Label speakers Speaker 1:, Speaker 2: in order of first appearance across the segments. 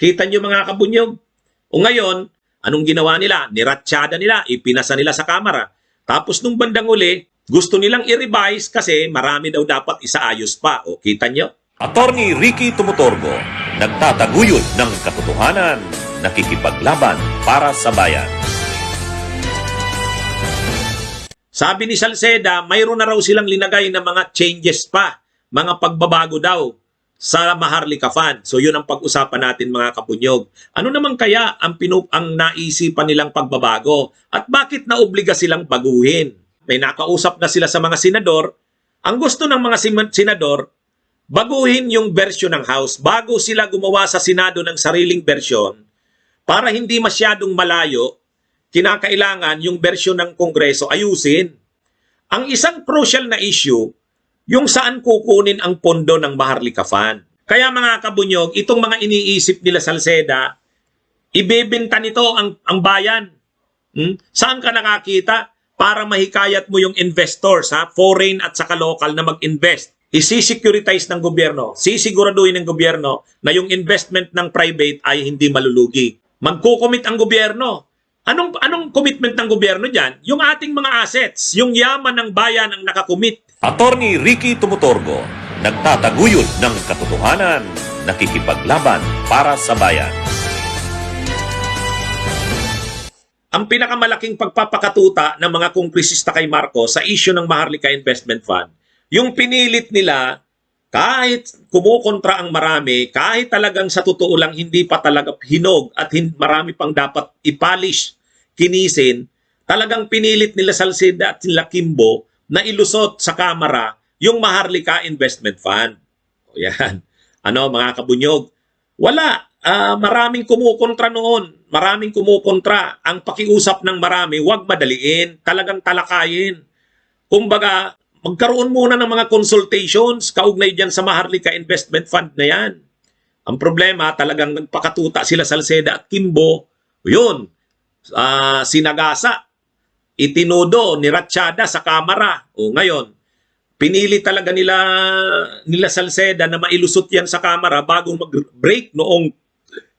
Speaker 1: Kita nyo mga kabunyog? O ngayon, anong ginawa nila? Niratsyada nila, ipinasa nila sa kamera. Tapos nung bandang uli, gusto nilang i-revise kasi marami daw dapat isaayos pa. O kita nyo?
Speaker 2: Attorney Ricky Tumutorgo, nagtataguyod ng katotohanan, nakikipaglaban para sa bayan.
Speaker 1: Sabi ni Salceda, mayroon na raw silang linagay na mga changes pa, mga pagbabago daw sa Maharlika Fund. So yun ang pag-usapan natin mga kapunyog. Ano naman kaya ang, pinu- ang naisipan nilang pagbabago at bakit naobliga silang baguhin? May nakausap na sila sa mga senador. Ang gusto ng mga senador, baguhin yung version ng House bago sila gumawa sa Senado ng sariling version para hindi masyadong malayo kinakailangan yung version ng Kongreso ayusin. Ang isang crucial na issue, yung saan kukunin ang pondo ng Maharlika Fund. Kaya mga kabunyog, itong mga iniisip nila Salceda, ibebenta nito ang, ang bayan. Hmm? Saan ka nakakita? Para mahikayat mo yung investors, ha? foreign at saka local na mag-invest. Isi-securitize ng gobyerno, sisiguraduhin ng gobyerno na yung investment ng private ay hindi malulugi. Magkukumit ang gobyerno. Anong anong commitment ng gobyerno diyan? Yung ating mga assets, yung yaman ng bayan ang nakakumit.
Speaker 2: Attorney Ricky Tumutorgo, nagtataguyod ng katotohanan, nakikipaglaban para sa bayan.
Speaker 1: Ang pinakamalaking pagpapakatuta ng mga kongresista kay Marcos sa issue ng Maharlika Investment Fund, yung pinilit nila kahit kumukontra ang marami, kahit talagang sa totoo lang hindi pa talaga hinog at hin- marami pang dapat ipolish, kinisin, talagang pinilit nila Salceda at sila Kimbo na ilusot sa kamera yung Maharlika Investment Fund. O yan. Ano mga kabunyog? Wala. Ah, maraming kumukontra noon. Maraming kumukontra. Ang pakiusap ng marami, huwag madaliin. Talagang talakayin. Kumbaga, magkaroon muna ng mga consultations kaugnay dyan sa Maharlika Investment Fund na yan. Ang problema, talagang nagpakatuta sila Salceda at Kimbo. Yun, ah, sinagasa, itinudo, niratsyada sa kamera. O ngayon, pinili talaga nila nila Salceda na mailusot yan sa kamera bago mag-break noong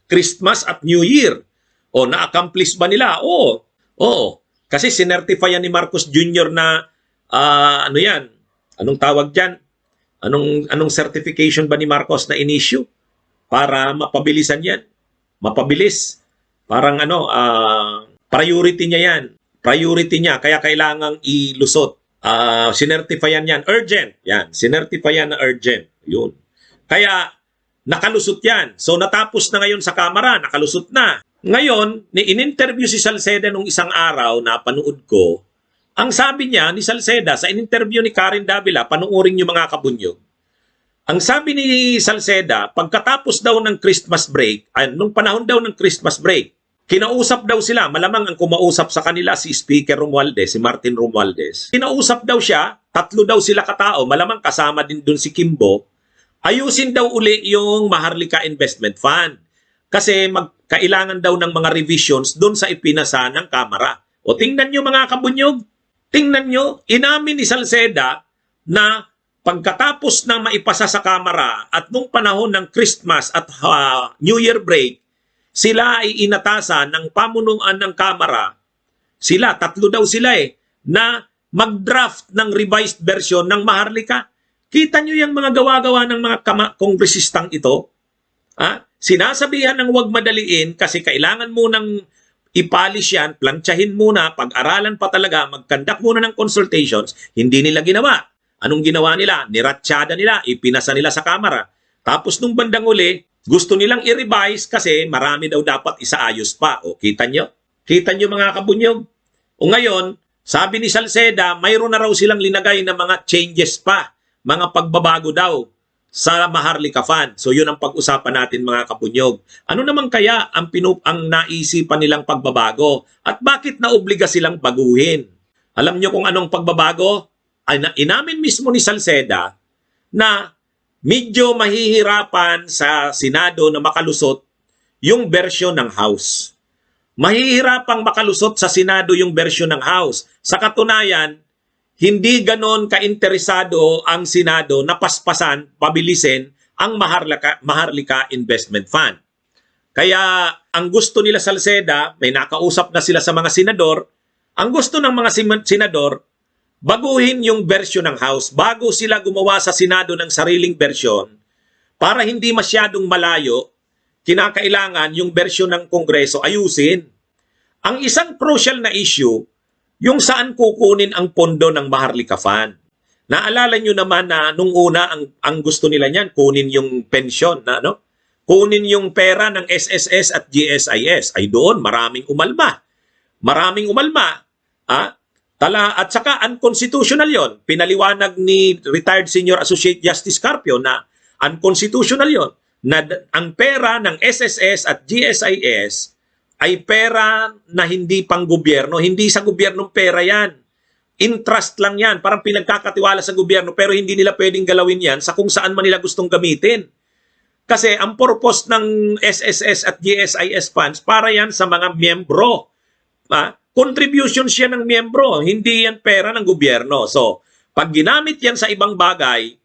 Speaker 1: Christmas at New Year. O na-accomplish ba nila? Oo. Oo. Kasi sinertify yan ni Marcos Jr. na ah, ano yan? Anong tawag diyan? Anong anong certification ba ni Marcos na in-issue para mapabilisan yan? Mapabilis. Parang ano, ah, priority niya yan. Priority niya kaya kailangang ilusot. Ah, sinertifyan yan urgent. Yan, sinertifyan na urgent. Yun. Kaya nakalusot yan. So natapos na ngayon sa kamera, nakalusot na. Ngayon, ni in-interview si Salceda nung isang araw na panood ko, ang sabi niya ni Salceda sa in-interview ni Karen Davila, panuorin niyo mga kabunyog. Ang sabi ni Salceda, pagkatapos daw ng Christmas break, ay, nung panahon daw ng Christmas break, kinausap daw sila, malamang ang kumausap sa kanila si Speaker Romualdez, si Martin Romualdez. Kinausap daw siya, tatlo daw sila katao, malamang kasama din dun si Kimbo, ayusin daw uli yung Maharlika Investment Fund. Kasi magkailangan daw ng mga revisions doon sa ipinasa ng Kamara. O tingnan nyo mga kabunyog, tingnan nyo, inamin ni Salceda na pagkatapos na maipasa sa Kamara at nung panahon ng Christmas at ah, New Year break, sila ay inatasan ng pamunuan ng Kamara, sila, tatlo daw sila eh, na mag-draft ng revised version ng Maharlika. Kita nyo yung mga gawa-gawa ng mga kongresistang ito? Ha? Sinasabihan ng huwag madaliin kasi kailangan munang ipolish yan, plantsahin muna, pag-aralan pa talaga, mag-conduct muna ng consultations, hindi nila ginawa. Anong ginawa nila? Niratsyada nila, ipinasa nila sa kamera. Tapos nung bandang uli, gusto nilang i-revise kasi marami daw dapat isaayos pa. O kita nyo? Kita nyo mga kabunyog? O ngayon, sabi ni Salceda, mayroon na raw silang linagay na mga changes pa, mga pagbabago daw sa Maharlika Fund. So yun ang pag-usapan natin mga kapunyog. Ano naman kaya ang pinup ang naisipan nilang pagbabago at bakit naobliga silang baguhin? Alam niyo kung anong pagbabago? Ay na, inamin mismo ni Salceda na medyo mahihirapan sa Senado na makalusot yung version ng House. Mahihirapang makalusot sa Senado yung version ng House. Sa katunayan, hindi ganon kainteresado ang Senado na paspasan, pabilisin ang Maharlika, Maharlika Investment Fund. Kaya ang gusto nila Salceda, may nakausap na sila sa mga senador, ang gusto ng mga senador, baguhin yung version ng House bago sila gumawa sa Senado ng sariling version para hindi masyadong malayo, kinakailangan yung version ng Kongreso ayusin. Ang isang crucial na issue, yung saan kukunin ang pondo ng Maharlika Fund. Naalala nyo naman na nung una ang, ang gusto nila niyan, kunin yung pension na ano? Kunin yung pera ng SSS at GSIS. Ay doon, maraming umalma. Maraming umalma. Ah, tala, at saka unconstitutional yon. Pinaliwanag ni retired senior associate Justice Carpio na unconstitutional yon. Na ang pera ng SSS at GSIS ay pera na hindi pang gobyerno. Hindi sa gobyernong pera yan. Interest lang yan. Parang pinagkakatiwala sa gobyerno pero hindi nila pwedeng galawin yan sa kung saan man nila gustong gamitin. Kasi ang purpose ng SSS at GSIS funds para yan sa mga miyembro. Ah, contribution siya ng miyembro, hindi yan pera ng gobyerno. So, pag ginamit yan sa ibang bagay,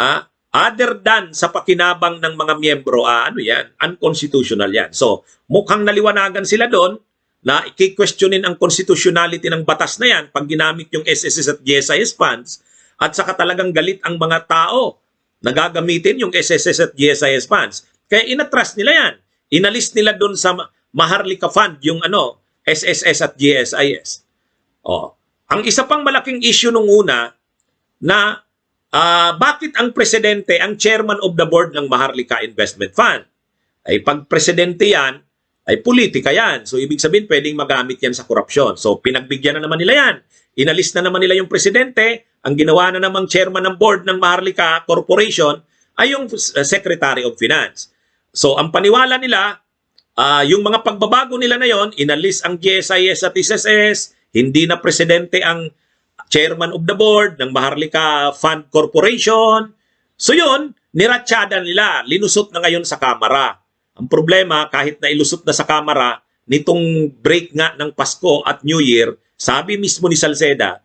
Speaker 1: ah, other than sa pakinabang ng mga miyembro, ah, ano yan, unconstitutional yan. So, mukhang naliwanagan sila doon na i-questionin ang constitutionality ng batas na yan pag ginamit yung SSS at GSIS funds at saka talagang galit ang mga tao na gagamitin yung SSS at GSIS funds. Kaya inatras nila yan. Inalis nila doon sa Ma- Maharlika Fund yung ano, SSS at GSIS. Oh. Ang isa pang malaking issue nung una na ah, bakit ang presidente ang chairman of the board ng Maharlika Investment Fund? Ay pag presidente yan, ay politika yan. So ibig sabihin pwedeng magamit yan sa korupsyon. So pinagbigyan na naman nila yan. Inalis na naman nila yung presidente. Ang ginawa na namang chairman ng board ng Maharlika Corporation ay yung uh, Secretary of Finance. So ang paniwala nila, ah, yung mga pagbabago nila na yon, inalis ang GSIS at SSS, hindi na presidente ang chairman of the board ng Maharlika Fund Corporation. So yun, niratsyada nila, linusot na ngayon sa Kamara. Ang problema, kahit na ilusot na sa Kamara, nitong break nga ng Pasko at New Year, sabi mismo ni Salceda,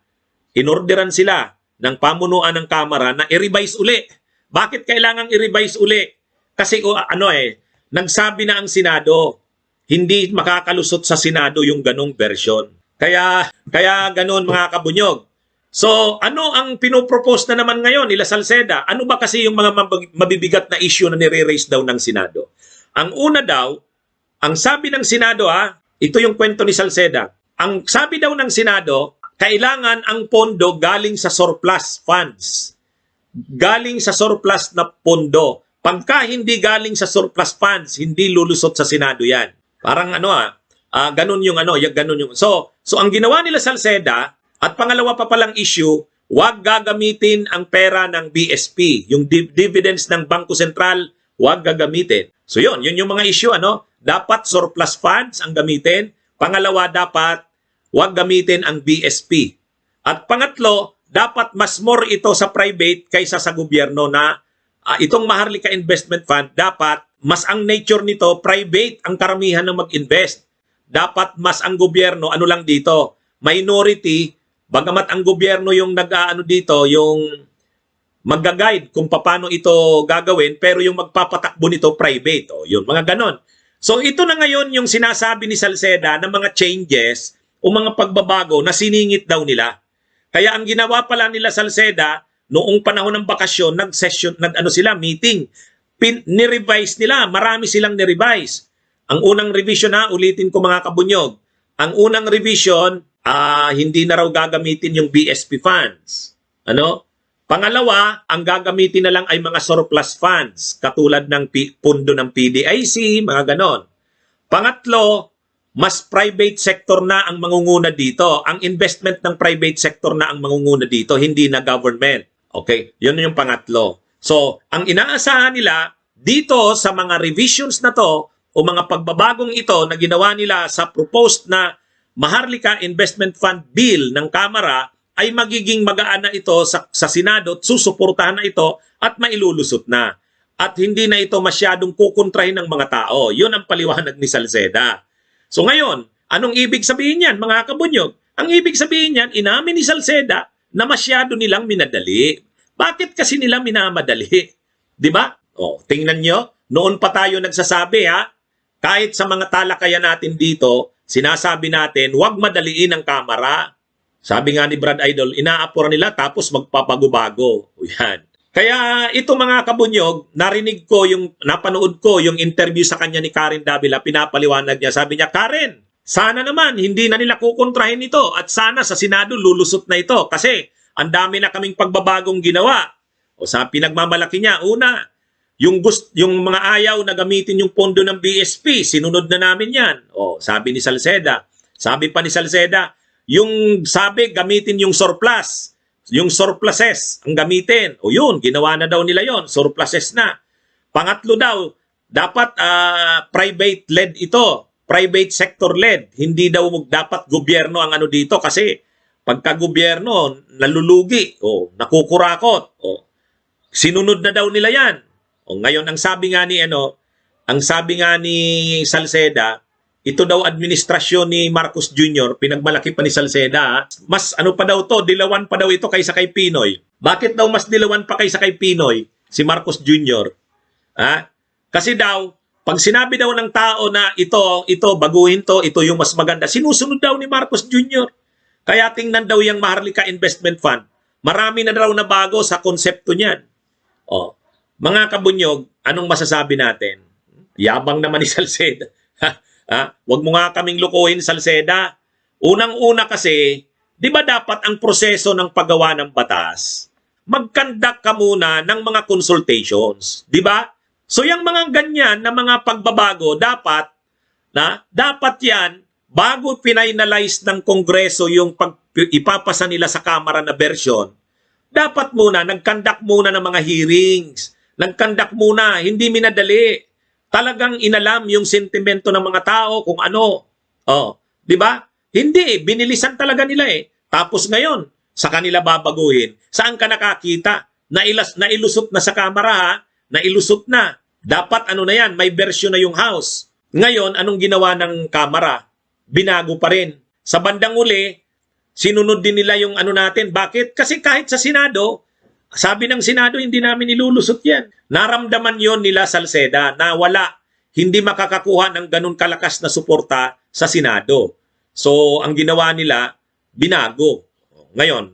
Speaker 1: inorderan sila ng pamunuan ng Kamara na i-revise uli. Bakit kailangang i-revise uli? Kasi o, ano eh, nagsabi na ang Senado, hindi makakalusot sa Senado yung ganong version. Kaya, kaya ganon mga kabunyog. So, ano ang pinopropose na naman ngayon nila Salceda? Ano ba kasi yung mga mabibigat na issue na nire-raise daw ng Senado? Ang una daw, ang sabi ng Senado ah, ito yung kwento ni Salceda. Ang sabi daw ng Senado, kailangan ang pondo galing sa surplus funds. Galing sa surplus na pondo. Pagka hindi galing sa surplus funds, hindi lulusot sa Senado yan. Parang ano ah, ah, ganun yung ano, yung ganun yung. So, so ang ginawa nila Salceda, at pangalawa pa palang issue, wag gagamitin ang pera ng BSP, yung div- dividends ng Bangko Sentral, wag gagamitin. So yun, yun yung mga issue ano, dapat surplus funds ang gamitin. Pangalawa dapat wag gamitin ang BSP. At pangatlo, dapat mas more ito sa private kaysa sa gobyerno na ah, itong Maharlika Investment Fund dapat mas ang nature nito private ang karamihan ng mag-invest. Dapat mas ang gobyerno ano lang dito, minority bagamat ang gobyerno yung nag-aano dito, yung magga-guide kung paano ito gagawin, pero yung magpapatakbo nito private. O, yun, mga ganon. So ito na ngayon yung sinasabi ni Salceda ng mga changes o mga pagbabago na siningit daw nila. Kaya ang ginawa pala nila Salceda noong panahon ng bakasyon, nag-session, nag-ano sila, meeting. Pin, ni-revise nila, marami silang ni-revise. Ang unang revision na, ulitin ko mga kabunyog. Ang unang revision, ah hindi na raw gagamitin yung BSP funds. Ano? Pangalawa, ang gagamitin na lang ay mga surplus funds, katulad ng P- pundo ng PDIC, mga ganon. Pangatlo, mas private sector na ang mangunguna dito. Ang investment ng private sector na ang mangunguna dito, hindi na government. Okay? Yun yung pangatlo. So, ang inaasahan nila dito sa mga revisions na to o mga pagbabagong ito na ginawa nila sa proposed na Maharlika Investment Fund Bill ng Kamara ay magiging magaan na ito sa, sa Senado at susuportahan na ito at mailulusot na. At hindi na ito masyadong kukontrahin ng mga tao. Yun ang paliwanag ni Salceda. So ngayon, anong ibig sabihin yan mga kabunyog? Ang ibig sabihin yan, inamin ni Salceda na masyado nilang minadali. Bakit kasi nila minamadali? Di ba? O, tingnan nyo, noon pa tayo nagsasabi ha, kahit sa mga talakayan natin dito, sinasabi natin, huwag madaliin ang kamera. Sabi nga ni Brad Idol, inaapura nila tapos magpapagubago. Yan. Kaya ito mga kabunyog, narinig ko yung, napanood ko yung interview sa kanya ni Karen Davila, pinapaliwanag niya. Sabi niya, Karen, sana naman hindi na nila kukontrahin ito at sana sa Senado lulusot na ito kasi ang dami na kaming pagbabagong ginawa. O sa pinagmamalaki niya, una, yung gust yung mga ayaw na gamitin yung pondo ng BSP, sinunod na namin 'yan. O, sabi ni Salceda. Sabi pa ni Salceda, yung sabi gamitin yung surplus, yung surpluses ang gamitin. O yun, ginawa na daw nila 'yon, surpluses na. Pangatlo daw, dapat ah, private led ito, private sector led. Hindi daw dapat gobyerno ang ano dito kasi pagka gobyerno nalulugi o nakukurakot o sinunod na daw nila 'yan. O ngayon ang sabi nga ni ano, ang sabi nga ni Salceda, ito daw administrasyon ni Marcos Jr., pinagmalaki pa ni Salceda, mas ano pa daw to, dilawan pa daw ito kaysa kay Pinoy. Bakit daw mas dilawan pa kaysa kay Pinoy, si Marcos Jr.? Ha? Kasi daw, pag sinabi daw ng tao na ito, ito, baguhin to, ito yung mas maganda, sinusunod daw ni Marcos Jr. Kaya tingnan daw yung Maharlika Investment Fund. Marami na daw na bago sa konsepto niyan. O, mga kabunyog, anong masasabi natin? Yabang naman ni Salceda. ha? Huwag mo nga kaming lukuhin, Salceda. Unang-una kasi, di ba dapat ang proseso ng paggawa ng batas, mag-conduct ka muna ng mga consultations. Di ba? So yung mga ganyan na mga pagbabago, dapat, na, dapat yan, bago finalize ng Kongreso yung pag, ipapasa nila sa Kamara na version, dapat muna, nag-conduct muna ng mga hearings. Nag-conduct muna, hindi minadali. Talagang inalam yung sentimento ng mga tao kung ano. Oh, 'di ba? Hindi, binilisan talaga nila eh. Tapos ngayon, sa kanila babaguhin. Saan ka nakakita? Nailas, nailusot na sa kamera ha? Nailusot na. Dapat ano na yan, may version na yung house. Ngayon, anong ginawa ng kamera? Binago pa rin. Sa bandang uli, sinunod din nila yung ano natin. Bakit? Kasi kahit sa Senado, sabi ng Senado, hindi namin nilulusot yan. Naramdaman yon nila Salceda na wala, hindi makakakuha ng ganun kalakas na suporta sa Senado. So, ang ginawa nila, binago. Ngayon,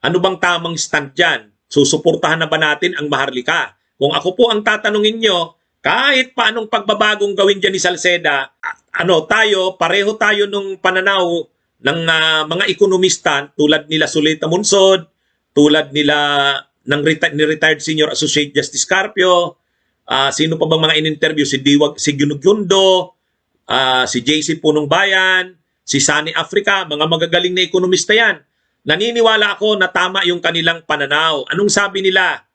Speaker 1: ano bang tamang stand dyan? Susuportahan na ba natin ang Maharlika? Kung ako po ang tatanungin nyo, kahit paanong pagbabagong gawin dyan ni Salceda, ano, tayo, pareho tayo nung pananaw ng ah, mga ekonomista tulad nila Sulita Munsod, tulad nila ng reti- ni retired senior associate Justice Carpio, ah, sino pa bang mga in-interview si Diwag si Ginugyundo, ah, si JC Punong Bayan, si Sani Africa, mga magagaling na ekonomista yan. Naniniwala ako na tama yung kanilang pananaw. Anong sabi nila?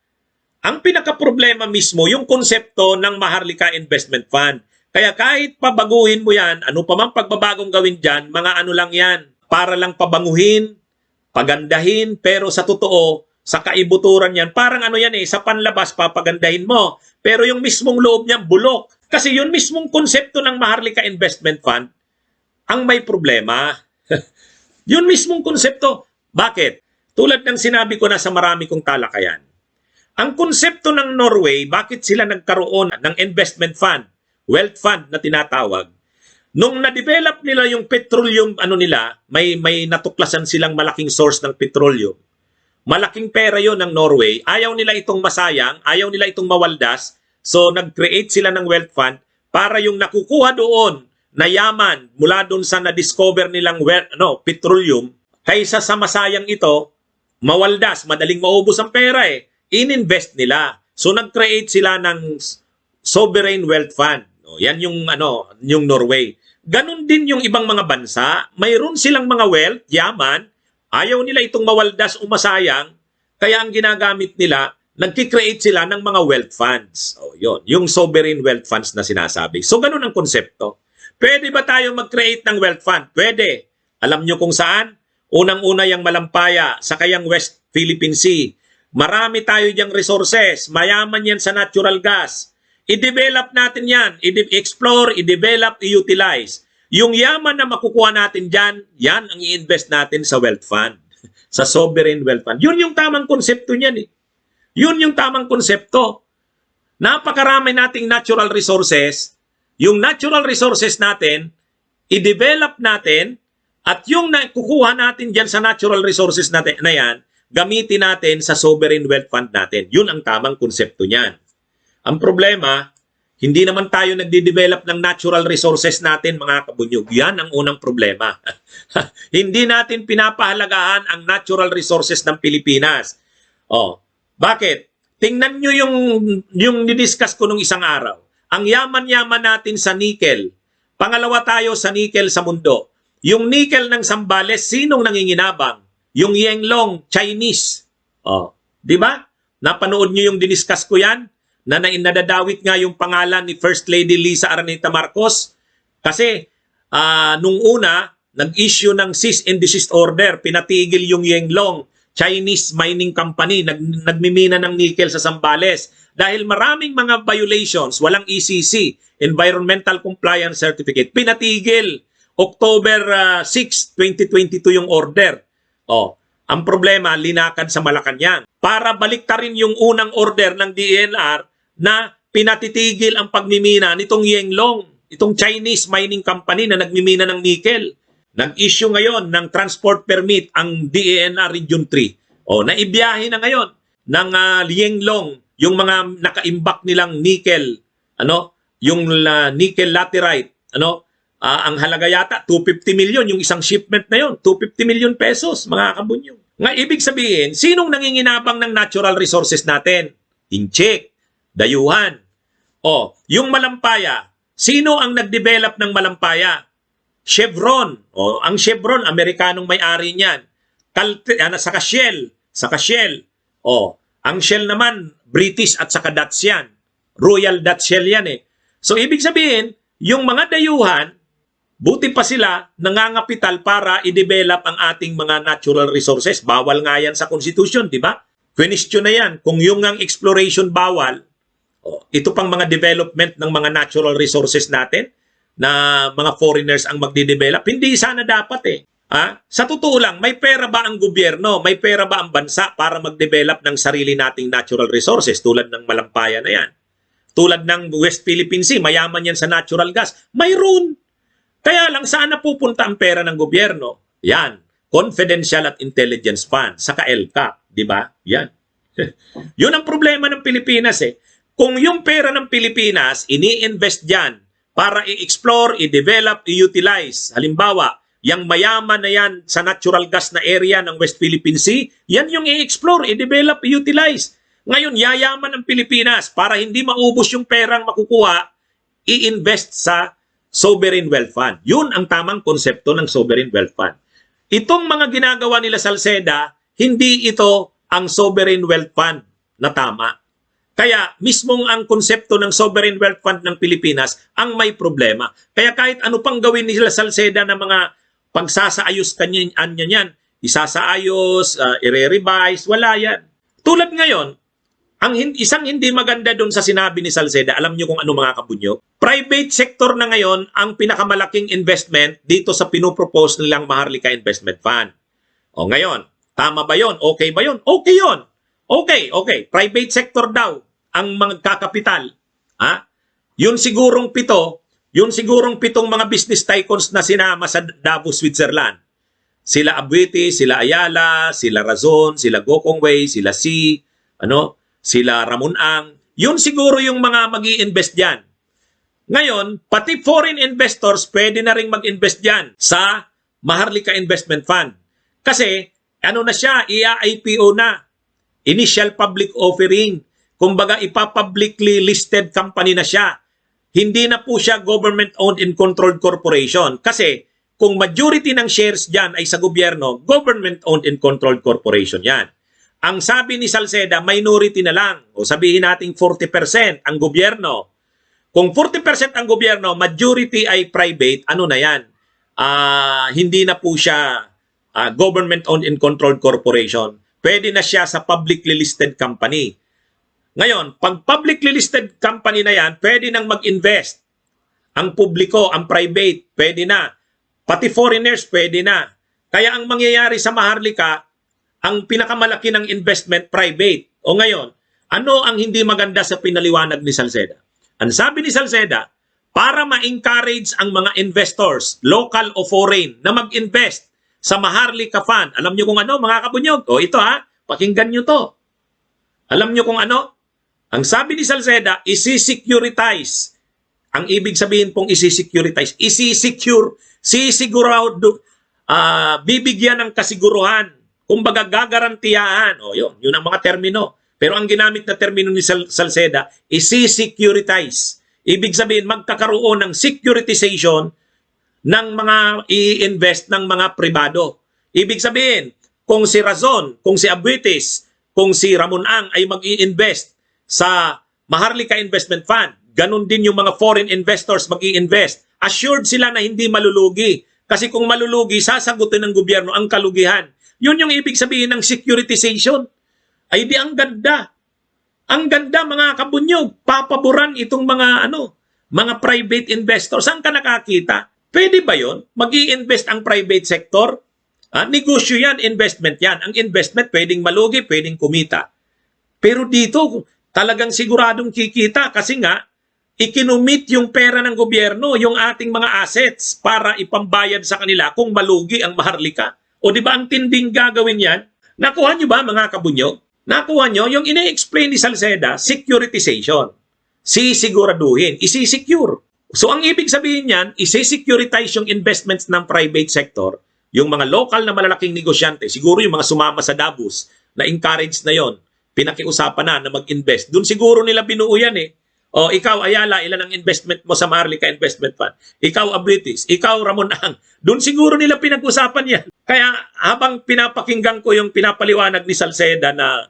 Speaker 1: Ang pinaka-problema mismo, yung konsepto ng Maharlika Investment Fund. Kaya kahit pabaguhin mo yan, ano pa mang pagbabagong gawin dyan, mga ano lang yan, para lang pabanguhin, pagandahin, pero sa totoo, sa kaibuturan yan, parang ano yan eh, sa panlabas papagandahin mo. Pero yung mismong loob niyan, bulok. Kasi yun mismong konsepto ng Maharlika Investment Fund, ang may problema. yun mismong konsepto. Bakit? Tulad ng sinabi ko na sa marami kong talakayan. Ang konsepto ng Norway, bakit sila nagkaroon ng investment fund, wealth fund na tinatawag, nung na-develop nila yung petroleum, ano nila, may, may natuklasan silang malaking source ng petroleum. Malaking pera yon ng Norway. Ayaw nila itong masayang, ayaw nila itong mawaldas. So, nag-create sila ng wealth fund para yung nakukuha doon na yaman mula doon sa na-discover nilang wealth, ano, petroleum, kaysa sa masayang ito, mawaldas, madaling maubos ang pera eh, ininvest nila. So nag-create sila ng sovereign wealth fund. O, yan yung ano, yung Norway. Ganon din yung ibang mga bansa, mayroon silang mga wealth, yaman, ayaw nila itong mawaldas o masayang, kaya ang ginagamit nila, nagki-create sila ng mga wealth funds. O, yun, yung sovereign wealth funds na sinasabi. So ganun ang konsepto. Pwede ba tayo mag-create ng wealth fund? Pwede. Alam nyo kung saan? Unang-una yung Malampaya, sa kayang West Philippine Sea. Marami tayo diyang resources. Mayaman yan sa natural gas. I-develop natin yan. I-explore, i-develop, i-utilize. Yung yaman na makukuha natin dyan, yan ang i-invest natin sa wealth fund. sa sovereign wealth fund. Yun yung tamang konsepto niyan eh. Yun yung tamang konsepto. Napakarami nating natural resources. yung natural resources natin, i-develop natin, at yung nakukuha natin dyan sa natural resources natin na yan, gamitin natin sa sovereign wealth fund natin. Yun ang tamang konsepto niyan. Ang problema, hindi naman tayo nagde-develop ng natural resources natin, mga kabunyog. Yan ang unang problema. hindi natin pinapahalagahan ang natural resources ng Pilipinas. Oh, bakit? Tingnan nyo yung, yung didiscuss ko nung isang araw. Ang yaman-yaman natin sa nickel. Pangalawa tayo sa nickel sa mundo. Yung nickel ng Sambales, sinong nanginginabang? Yung Yenglong, Chinese. Oh, di ba? Napanood nyo yung diniscuss ko yan? Na na- nadadawit nga yung pangalan ni First Lady Lisa Araneta Marcos. Kasi ah, nung una, nag-issue ng cease and desist order, pinatigil yung Yenglong, Chinese mining company, nag, nagmimina ng nickel sa Sambales. Dahil maraming mga violations, walang ECC, Environmental Compliance Certificate, pinatigil. October ah, 6, 2022 yung order. Oh, ang problema, linakad sa Malacanang. Para baliktarin yung unang order ng DNR na pinatitigil ang pagmimina nitong Yenglong, itong Chinese mining company na nagmimina ng nickel. Nag-issue ngayon ng transport permit ang DENR Region 3. O, naibiyahe na ngayon ng uh, Yenglong yung mga nakaimbak nilang nickel, ano, yung uh, nickel laterite, ano, Ah, ang halaga yata 250 million yung isang shipment na yon, 250 million pesos mga kabunyong. Nga ibig sabihin, sinong nanginginabang ng natural resources natin? Incheck, dayuhan. O, yung malampaya, sino ang nag-develop ng malampaya? Chevron. O, ang Chevron, Amerikanong may-ari niyan. Kalte, ano, saka Shell. Saka Shell. O, ang Shell naman, British at saka Dutch yan. Royal Dutch Shell yan eh. So, ibig sabihin, yung mga dayuhan, Buti pa sila nangangapital para i-develop ang ating mga natural resources. Bawal nga yan sa Constitution, di ba? Question na yan. Kung yung ang exploration bawal, oh, ito pang mga development ng mga natural resources natin na mga foreigners ang magde-develop, hindi sana dapat eh. Ha? Sa totoo lang, may pera ba ang gobyerno, may pera ba ang bansa para mag-develop ng sarili nating natural resources tulad ng malampaya na yan? Tulad ng West Philippine Sea, mayaman yan sa natural gas. Mayroon. Kaya lang saan napupunta ang pera ng gobyerno? Yan, Confidential at Intelligence Fund, saka LCAP, di ba? Yan. Yun ang problema ng Pilipinas eh. Kung yung pera ng Pilipinas, ini-invest dyan para i-explore, i-develop, i-utilize. Halimbawa, yung mayaman na yan sa natural gas na area ng West Philippine Sea, yan yung i-explore, i-develop, i-utilize. Ngayon, yayaman ang Pilipinas para hindi maubos yung perang makukuha, i-invest sa sovereign wealth fund. Yun ang tamang konsepto ng sovereign wealth fund. Itong mga ginagawa nila Salceda, hindi ito ang sovereign wealth fund na tama. Kaya mismong ang konsepto ng sovereign wealth fund ng Pilipinas ang may problema. Kaya kahit ano pang gawin nila Salceda na mga pagsasaayos kanya niyan, isasaayos, uh, ire-revise, wala yan. Tulad ngayon, ang hin- isang hindi maganda doon sa sinabi ni Salceda, alam niyo kung ano mga kabunyo? Private sector na ngayon ang pinakamalaking investment dito sa pinopropose nilang Maharlika Investment Fund. O ngayon, tama ba yon? Okay ba yon? Okay yon. Okay, okay. Private sector daw ang mga kakapital. Ha? Yun sigurong pito, yun sigurong pitong mga business tycoons na sinama sa Davos, Switzerland. Sila Abuete, sila Ayala, sila Razon, sila Gokong Wei, sila Si, ano, sila Ramon Ang. Yun siguro yung mga mag invest diyan. Ngayon, pati foreign investors pwede na rin mag-invest diyan sa Maharlika Investment Fund. Kasi ano na siya, ia-IPO na. Initial public offering. Kumbaga ipapublicly listed company na siya. Hindi na po siya government-owned and controlled corporation. Kasi kung majority ng shares diyan ay sa gobyerno, government-owned and controlled corporation yan. Ang sabi ni Salceda, minority na lang. O sabihin nating 40% ang gobyerno. Kung 40% ang gobyerno, majority ay private, ano na yan? Ah, hindi na po siya ah, government-owned and controlled corporation. Pwede na siya sa publicly listed company. Ngayon, pag publicly listed company na yan, pwede nang mag-invest. Ang publiko, ang private, pwede na. Pati foreigners, pwede na. Kaya ang mangyayari sa Maharlika, ang pinakamalaki ng investment private. O ngayon, ano ang hindi maganda sa pinaliwanag ni Salceda? Ang sabi ni Salceda, para ma-encourage ang mga investors, local o foreign, na mag-invest sa Maharlika Fund. Alam nyo kung ano, mga kabunyog? O ito ha, pakinggan nyo to. Alam nyo kung ano? Ang sabi ni Salceda, isi-securitize. Ang ibig sabihin pong isi-securitize, isi-secure, sisigurado, ah, bibigyan ng kasiguruhan, kumbaga gagarantiyahan. O yun, yun ang mga termino. Pero ang ginamit na termino ni Sal- Salceda, isi-securitize. Ibig sabihin, magkakaroon ng securitization ng mga i-invest ng mga pribado. Ibig sabihin, kung si Razon, kung si Abuitis, kung si Ramon Ang ay mag invest sa Maharlika Investment Fund, ganun din yung mga foreign investors mag invest Assured sila na hindi malulugi. Kasi kung malulugi, sasagutin ng gobyerno ang kalugihan. Yun yung ibig sabihin ng securitization. Ay di ang ganda. Ang ganda mga kabunyog, papaboran itong mga ano, mga private investors. Saan ka nakakita? Pwede ba yon? mag invest ang private sector? Ah, negosyo yan, investment yan. Ang investment pwedeng malugi, pwedeng kumita. Pero dito, talagang siguradong kikita kasi nga, ikinumit yung pera ng gobyerno, yung ating mga assets para ipambayad sa kanila kung malugi ang maharlika. O di ba ang tinding gagawin yan? Nakuha nyo ba mga kabunyog? Nakuha nyo yung ine-explain ni Salceda, securitization. Sisiguraduhin, isi-secure. So ang ibig sabihin niyan, isi-securitize yung investments ng private sector, yung mga local na malalaking negosyante, siguro yung mga sumama sa Davos, na encouraged na yon, pinakiusapan na na mag-invest. Doon siguro nila binuo yan eh. O ikaw Ayala, ilan ang investment mo sa Maharlika Investment Fund? Ikaw Abritis, ikaw Ramon Ang. Doon siguro nila pinag-usapan yan. Kaya habang pinapakinggan ko yung pinapaliwanag ni Salceda na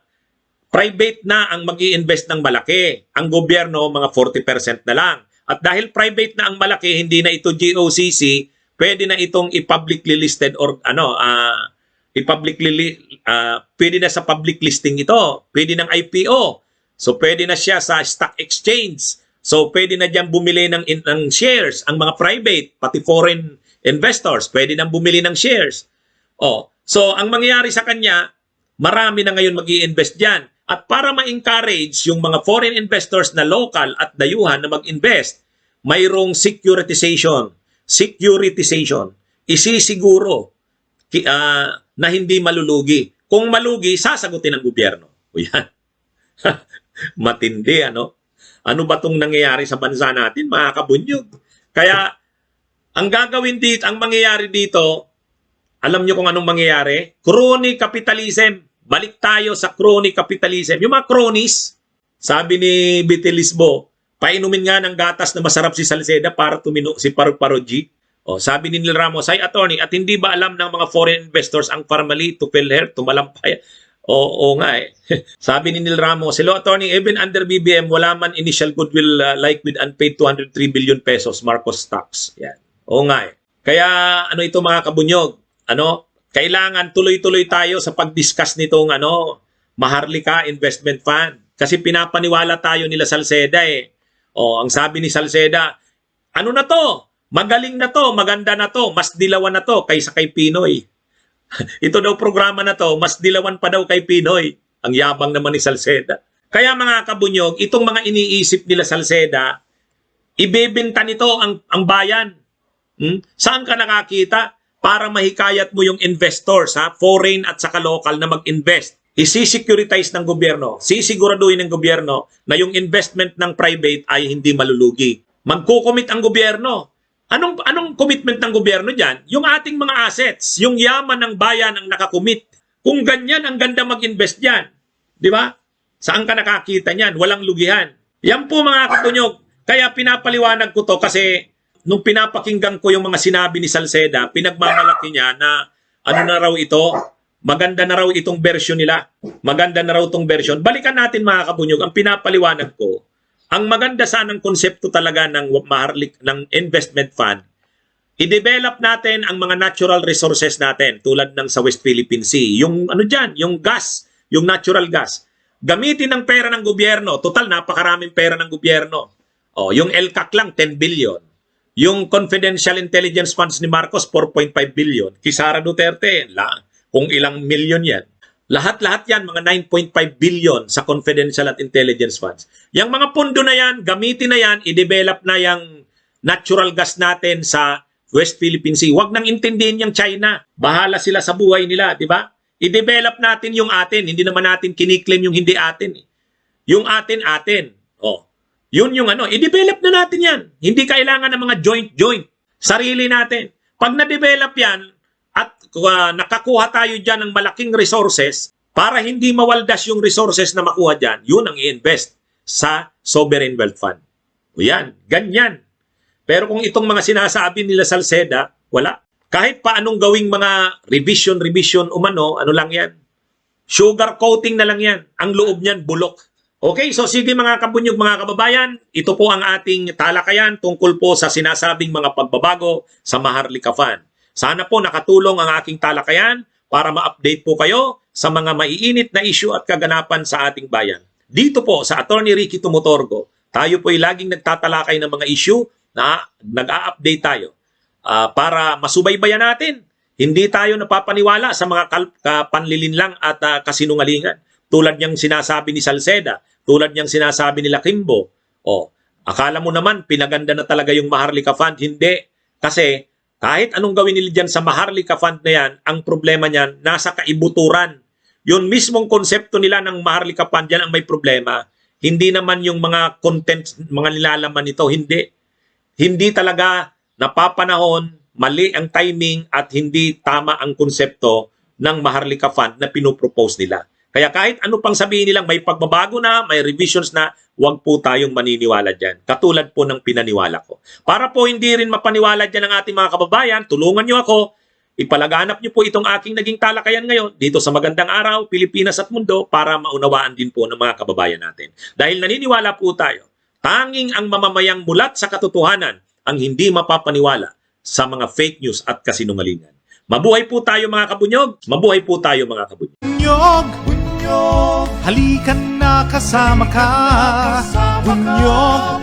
Speaker 1: private na ang mag invest ng malaki. Ang gobyerno, mga 40% na lang. At dahil private na ang malaki, hindi na ito GOCC, pwede na itong i-publicly listed or ano, ah i-publicly li- ah, pwede na sa public listing ito. Pwede ng IPO. So pwede na siya sa stock exchange. So pwede na diyan bumili ng, in- ng shares ang mga private, pati foreign investors, pwede nang bumili ng shares. Oh, so ang mangyayari sa kanya, marami na ngayon mag invest diyan. At para ma-encourage yung mga foreign investors na local at dayuhan na mag-invest, mayroong securitization. Securitization. Isisiguro ah, na hindi malulugi. Kung malugi, sasagutin ng gobyerno. O yan. Matindi, ano? Ano ba itong nangyayari sa bansa natin, mga kabunyog? Kaya, ang gagawin dito, ang mangyayari dito, alam nyo kung anong mangyayari? Crony capitalism. Balik tayo sa crony capitalism. Yung mga cronies, sabi ni Bitilisbo, painumin nga ng gatas na masarap si Salceda para tumino si Paru-Paroji. O, sabi ni Neil Ramos, ay attorney, at hindi ba alam ng mga foreign investors ang Parmali, Tupelher, Tumalampay? Oo, oo nga eh. sabi ni Neil Ramos, hello attorney, even under BBM, wala man initial goodwill uh, like with unpaid 203 billion pesos Marcos stocks. Yan. Oo nga eh. Kaya ano ito mga kabunyog, ano, kailangan tuloy-tuloy tayo sa pag-discuss nitong ano, Maharlika Investment Fund. Kasi pinapaniwala tayo nila Salceda eh. O, ang sabi ni Salceda, ano na to? Magaling na to, maganda na to, mas dilawan na to kaysa kay Pinoy. Ito daw programa na to, mas dilawan pa daw kay Pinoy. Ang yabang naman ni Salceda. Kaya mga kabunyog, itong mga iniisip nila Salceda, ibebenta nito ang, ang bayan. Hmm? Saan ka nakakita? Para mahikayat mo yung investors, ha? foreign at saka local na mag-invest. Isi-securitize ng gobyerno, sisiguraduhin ng gobyerno na yung investment ng private ay hindi malulugi. Magkukomit ang gobyerno. Anong anong commitment ng gobyerno diyan? Yung ating mga assets, yung yaman ng bayan ang nakakomit. Kung ganyan ang ganda mag-invest diyan, 'di ba? Saan ka nakakita niyan? Walang lugihan. Yan po mga katunyog. Kaya pinapaliwanag ko to kasi nung pinapakinggan ko yung mga sinabi ni Salceda, pinagmamalaki niya na ano na raw ito, maganda na raw itong version nila. Maganda na raw itong version. Balikan natin mga kabunyog, ang pinapaliwanag ko, ang maganda sanang konsepto talaga ng maharlik ng investment fund, i-develop natin ang mga natural resources natin tulad ng sa West Philippine Sea. Yung ano diyan, yung gas, yung natural gas. Gamitin ng pera ng gobyerno. Total, napakaraming pera ng gobyerno. Oh, yung LCAC lang, 10 billion. Yung confidential intelligence funds ni Marcos, 4.5 billion. Kisara Duterte, la, kung ilang milyon yan. Lahat-lahat yan, mga 9.5 billion sa confidential at intelligence funds. Yung mga pondo na yan, gamitin na yan, i-develop na yung natural gas natin sa West Philippine Sea. Huwag nang intindihin yung China. Bahala sila sa buhay nila, di ba? I-develop natin yung atin. Hindi naman natin kiniklaim yung hindi atin. eh. Yung atin, atin. Yun yung ano, i-develop na natin yan. Hindi kailangan ng mga joint-joint. Sarili natin. Pag na-develop yan, at uh, nakakuha tayo dyan ng malaking resources, para hindi mawaldas yung resources na makuha dyan, yun ang i-invest sa Sovereign Wealth Fund. O yan, ganyan. Pero kung itong mga sinasabi nila Salceda, wala. Kahit pa anong gawing mga revision, revision, umano, ano lang yan. Sugar coating na lang yan. Ang loob niyan, bulok. Okay, so sige mga kabunyog, mga kababayan, ito po ang ating talakayan tungkol po sa sinasabing mga pagbabago sa Maharlika Fund. Sana po nakatulong ang aking talakayan para ma-update po kayo sa mga maiinit na issue at kaganapan sa ating bayan. Dito po sa Attorney Ricky Tumutorgo, tayo po ay laging nagtatalakay ng mga issue na nag-a-update tayo ah, para masubaybayan natin. Hindi tayo napapaniwala sa mga kapanlilinlang at ah, kasinungalingan. Tulad niyang sinasabi ni Salceda, tulad niyang sinasabi nila Kimbo. O, akala mo naman pinaganda na talaga yung Maharlika Fund. Hindi. Kasi kahit anong gawin nila dyan sa Maharlika Fund na yan, ang problema niyan nasa kaibuturan. Yun mismong konsepto nila ng Maharlika Fund yan ang may problema. Hindi naman yung mga content, mga nilalaman nito, hindi. Hindi talaga napapanahon, mali ang timing at hindi tama ang konsepto ng Maharlika Fund na pinopropose nila. Kaya kahit ano pang sabihin nilang may pagbabago na, may revisions na, huwag po tayong maniniwala dyan. Katulad po ng pinaniwala ko. Para po hindi rin mapaniwala dyan ng ating mga kababayan, tulungan nyo ako, ipalaganap nyo po itong aking naging talakayan ngayon dito sa Magandang Araw, Pilipinas at Mundo para maunawaan din po ng mga kababayan natin. Dahil naniniwala po tayo, tanging ang mamamayang mulat sa katotohanan ang hindi mapapaniwala sa mga fake news at kasinungalingan. Mabuhay po tayo mga kabunyog, mabuhay po tayo mga kabunyog.
Speaker 3: Bunyog, bunyog, halikan na kasama ka. Bunyog,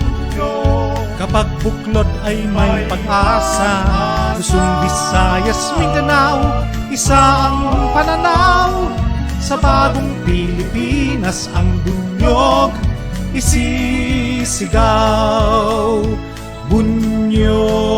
Speaker 3: kapag buklod ay may pag-asa. Luzon, Visayas, Mindanao, isa ang pananaw. Sa bagong Pilipinas ang bunyog isisigaw. Bunyog,